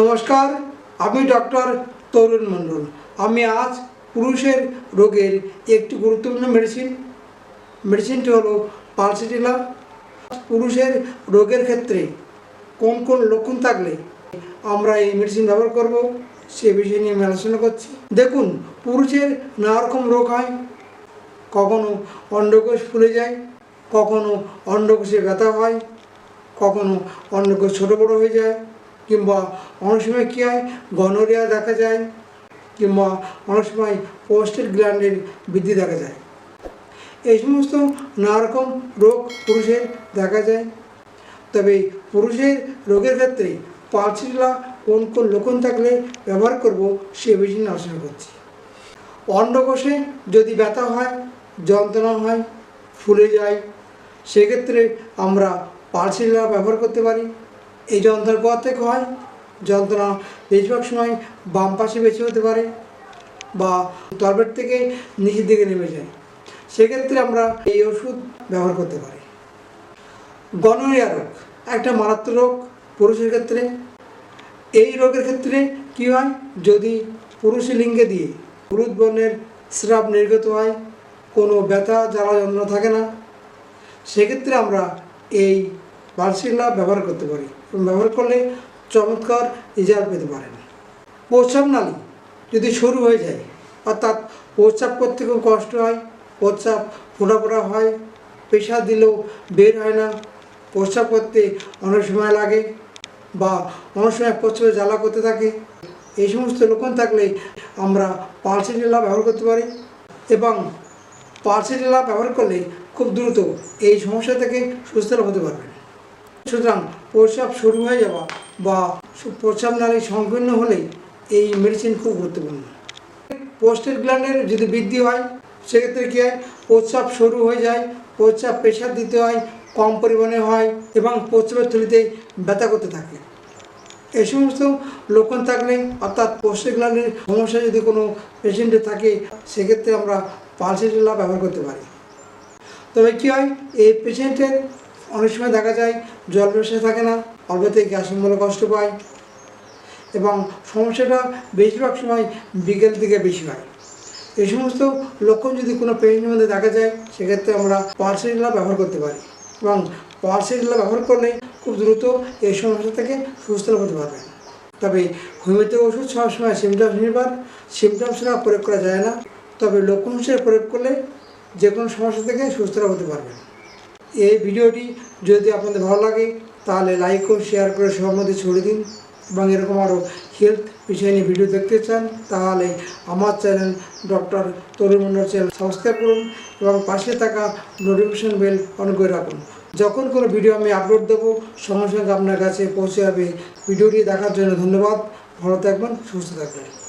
নমস্কার, আমি ডক্টর তরুণ মণ্ডল। আমি আজ পুরুষের রোগের একটি গুরুত্বপূর্ণ মেডিসিন মেডিসিনটি হলো পালসিটিলা পুরুষের রোগের ক্ষেত্রে কোন কোন লক্ষণ থাকলে আমরা এই মেডিসিন ব্যবহার করব, সে বিষয় নিয়ে আমি আলোচনা করছি। দেখুন, পুরুষের নানা রকম রোগ হয়। কখনো অন্ডকোষ ফুলে যায়, কখনো অন্ডকোষে ব্যথা হয়, কখনো অন্ডকোষ ছোটো বড়ো হয়ে যায় কিংবা অনেক সময় কী হয়? গনোরিয়া দেখা যায়, কিংবা অনেক সময় পোস্টের গ্ল্যান্ডের বৃদ্ধি দেখা যায়। এই সমস্ত নানা রকম রোগ পুরুষের দেখা যায়। তবে পুরুষের রোগের ক্ষেত্রে পালসিলা কোন কোন লক্ষণ থাকলে ব্যবহার করব সে বিষয়ে আলোচনা করছি। অন্ডকোষে যদি ব্যথা হয়, যন্ত্রণা হয়, ফুলে যায়, সেক্ষেত্রে আমরা পালসিলা ব্যবহার করতে পারি। এই যন্ত্রণা কোথা থেকে হয় যন্ত্রণা। বেশিরভাগ সময় বাম পাশে বেশি হতে পারে বা তলপেট থেকে নিচের দিকে নেমে যায়। সেক্ষেত্রে আমরা এই ওষুধ ব্যবহার করতে পারি। গনোরিয়া রোগ, একটা মারাত্মক রোগ পুরুষের ক্ষেত্রে। এই রোগের ক্ষেত্রে কী হয়? যদি পুরুষ লিঙ্গে দিয়ে হলুদ বর্ণের স্রাব নির্গত হয়, কোনো ব্যথা, জ্বালা, যন্ত্রণা থাকে না। সেক্ষেত্রে আমরা এই বার্সিলা ব্যবহার করতে পারি। ব্যবহার করলে চমৎকার রেজাল্ট পেতে পারেন। প্রস্রাব নালী যদি সরু হয়ে যায়, অর্থাৎ প্রস্রাব করতে খুব কষ্ট হয়, প্রস্রাব ফোটা ফোটা হয় পেশা দিলেও বের হয় না, প্রস্রাব করতে অনেক সময় লাগে বা অনেক সময় প্রস্রাবে জ্বালা করতে থাকে। এই সমস্ত লক্ষণ থাকলে আমরা পালসিটিলা ব্যবহার করতে পারি এবং পালসিটিলা ব্যবহার করলে খুব দ্রুত এই সমস্যা থেকে সুস্থ হতে পারবেন। সুতরাং প্রস্রাব শুরু হয়ে যাওয়া বা প্রস্রাব নালী সংকীর্ণ হলেই এই মেডিসিন খুব গুরুত্বপূর্ণ। পোস্টের গ্ল্যান্ডের যদি বৃদ্ধি হয়, সেক্ষেত্রে কী হয়? প্রস্রাব শুরু হয়ে যায়, প্রস্রাব প্রেশার দিতে হয়, কম পরিমাণে হয় এবং প্রস্রাবের থলিতে ব্যথা করতে থাকে। এই সমস্ত লক্ষণ থাকলে অর্থাৎ পোস্টের গ্ল্যান্ডের সমস্যা যদি কোনো পেশেন্টের থাকে, সেক্ষেত্রে আমরা পালসিটিলা ব্যবহার করতে পারি। তবে কী হয়? এই পেশেন্টের অনেক সময় দেখা যায় জল পেশা থাকে না অল্পতে গ্যাস অম্বলে কষ্ট পায় এবং সমস্যাটা বেশিরভাগ সময় বিকেল দিকে বেশি হয়। এই সমস্ত লক্ষণ যদি কোনো পেশেন্টের মধ্যে দেখা যায়, সেক্ষেত্রে আমরা পালসিটিলা ব্যবহার করতে পারি এবং পালসিটিলা ব্যবহার করলে খুব দ্রুত এই সমস্যা থেকে সুস্থ হতে পারবেন। তবে হোমিওপ্যাথি ওষুধ সবসময় সিমটমস নির্ভর সিমটমস ছাড়া প্রয়োগ করা যায় না। তবে লক্ষণ হিসেবে প্রয়োগ করলে যে কোনো সমস্যা থেকে সুস্থ হতে পারবেন। এই ভিডিওটি যদি আপনাদের ভালো লাগে, তাহলে লাইক ও শেয়ার করে সবার মধ্যে ছড়িয়ে দিন। এবং এরকম আরও হেলথ বিষয় নিয়ে ভিডিও দেখতে চান, তাহলে আমার channel doctor Tarun Mondal channel subscribe করুন এবং পাশে থাকা নোটিফিকেশন বেল অন করে রাখুন। যখন কোনো ভিডিও আমি আপলোড দেবো, সঙ্গে সঙ্গে আপনার কাছে পৌঁছে যাবে। ভিডিওটি দেখার জন্য ধন্যবাদ। ভালো থাকবেন, সুস্থ থাকবেন।